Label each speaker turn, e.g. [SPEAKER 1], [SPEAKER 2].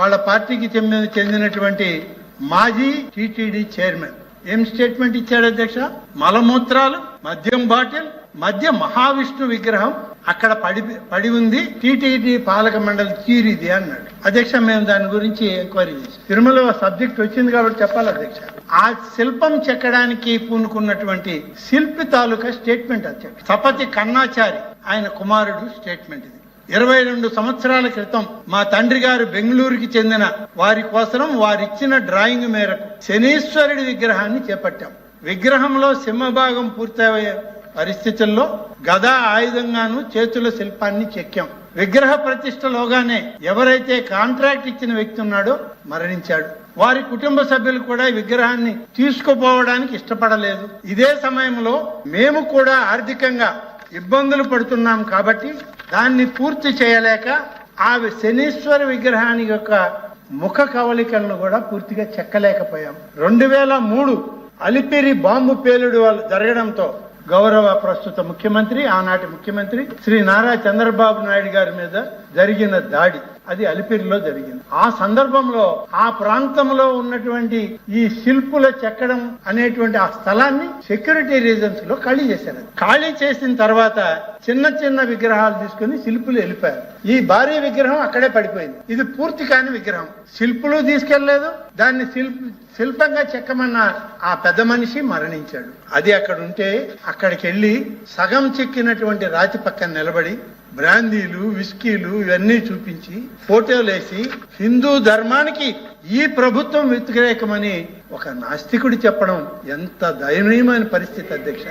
[SPEAKER 1] వాళ్ళ పార్టీకి చెందిన చెందినటువంటి మాజీ టిటిడి చైర్మన్. ఏం స్టేట్మెంట్ ఇచ్చాడు అధ్యక్ష? మలమూత్రాలు మద్యం బాటిల్ మధ్య మహావిష్ణు విగ్రహం. అక్కడ పడి పడి ఉంది. టిటిడి పాలక మండలి తీరిది అన్నాడు. అధ్యక్ష మేము దాని గురించి ఎంక్వైరీ చేసాం తిరుమల సబ్జెక్ట్ వచ్చింది కాబట్టి చెప్పాలి అధ్యక్ష. ఆ శిల్పం చెక్కడానికి పూనుకున్నటువంటి శిల్పి తాలూకా స్టేట్మెంట్ అధ్యక్ష. సపతి కన్నాచారి ఆయన కుమారుడు స్టేట్మెంట్ ఇది. ఇరవై రెండు సంవత్సరాల క్రితం మా తండ్రి గారు బెంగళూరుకి చెందిన వారి కోసం వారిచ్చిన డ్రాయింగ్ మేరకు శనీశ్వరుడి విగ్రహాన్ని చేపట్టాం. విగ్రహంలో సింహభాగం పూర్తయ్యే పరిస్థితుల్లో గదా ఆయుధంగాను చేతుల శిల్పాన్ని చెక్కాం. విగ్రహ ప్రతిష్టలోగానే ఎవరైతే కాంట్రాక్ట్ ఇచ్చిన వ్యక్తి ఉన్నాడో మరణించాడు. వారి కుటుంబ సభ్యులు కూడా విగ్రహాన్ని తీసుకుపోవడానికి ఇష్టపడలేదు. ఇదే సమయంలో మేము కూడా ఆర్థికంగా ఇబ్బందులు పడుతున్నాం కాబట్టి దాన్ని పూర్తి చేయలేక ఆ శనీశ్వర విగ్రహాన్ని యొక్క ముఖ కవలికలను కూడా పూర్తిగా చెక్కలేకపోయాం. రెండు వేల మూడు అలిపిరి బాంబు పేలుడు వల్ల జరగడంతో గౌరవ ప్రస్తుత ముఖ్యమంత్రి ఆనాటి ముఖ్యమంత్రి శ్రీ నారా చంద్రబాబు నాయుడు గారి మీద జరిగిన దాడి. అది అలిపిరిలో జరిగింది. ఆ సందర్భంలో ఆ ప్రాంతంలో ఉన్నటువంటి ఈ శిల్పుల చెక్కడం అనేటువంటి ఆ స్థలాన్ని సెక్యూరిటీ రీజన్స్లో ఖాళీ చేశారు ఖాళీ చేసిన తర్వాత చిన్న చిన్న విగ్రహాలు తీసుకుని శిల్పులు వెళ్ళిపోయారు. ఈ భారీ విగ్రహం అక్కడే పడిపోయింది. ఇది పూర్తి కాని విగ్రహం. శిల్పులు తీసుకెళ్ళలేదు దాన్ని శిల్ప శిల్పంగా చెక్కమన్న ఆ పెద్ద మనిషి మరణించాడు. అది అక్కడ ఉంటే అక్కడికి వెళ్ళి సగం చెక్కినటువంటి రాతి పక్కన నిలబడి బ్రాందీలు విస్కీలు ఇవన్నీ చూపించి ఫోటోలు వేసి హిందూ ధర్మానికి ఈ ప్రభుత్వం వ్యతిరేకమని ఒక నాస్తికుడు చెప్పడం ఎంత దయనీయమైన పరిస్థితి అధ్యక్ష.